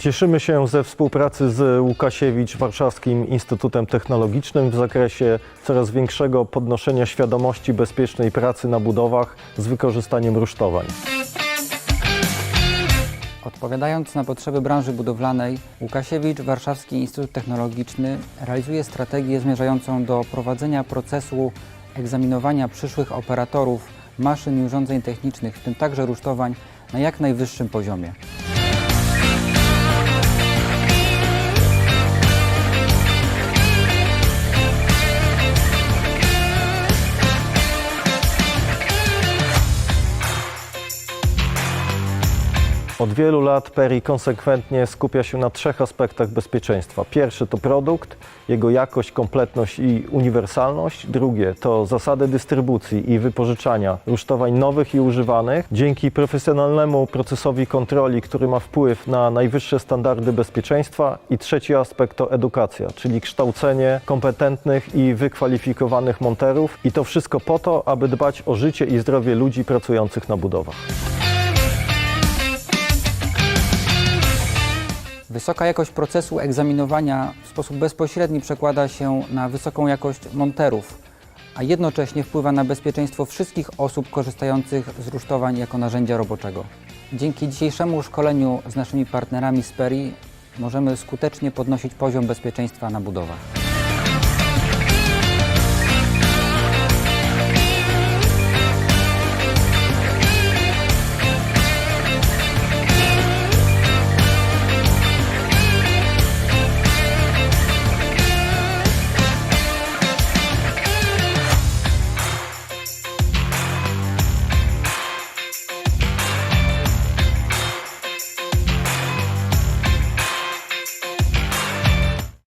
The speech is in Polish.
Cieszymy się ze współpracy z Łukasiewicz Warszawskim Instytutem Technologicznym w zakresie coraz większego podnoszenia świadomości bezpiecznej pracy na budowach z wykorzystaniem rusztowań. Odpowiadając na potrzeby branży budowlanej, Łukasiewicz Warszawski Instytut Technologiczny realizuje strategię zmierzającą do prowadzenia procesu egzaminowania przyszłych operatorów maszyn i urządzeń technicznych, w tym także rusztowań, na jak najwyższym poziomie. Od wielu lat Peri konsekwentnie skupia się na trzech aspektach bezpieczeństwa. Pierwszy to produkt, jego jakość, kompletność i uniwersalność. Drugie to zasady dystrybucji i wypożyczania rusztowań nowych i używanych. Dzięki profesjonalnemu procesowi kontroli, który ma wpływ na najwyższe standardy bezpieczeństwa. I trzeci aspekt to edukacja, czyli kształcenie kompetentnych i wykwalifikowanych monterów. I to wszystko po to, aby dbać o życie i zdrowie ludzi pracujących na budowach. Wysoka jakość procesu egzaminowania w sposób bezpośredni przekłada się na wysoką jakość monterów, a jednocześnie wpływa na bezpieczeństwo wszystkich osób korzystających z rusztowań jako narzędzia roboczego. Dzięki dzisiejszemu szkoleniu z naszymi partnerami z PERI możemy skutecznie podnosić poziom bezpieczeństwa na budowach.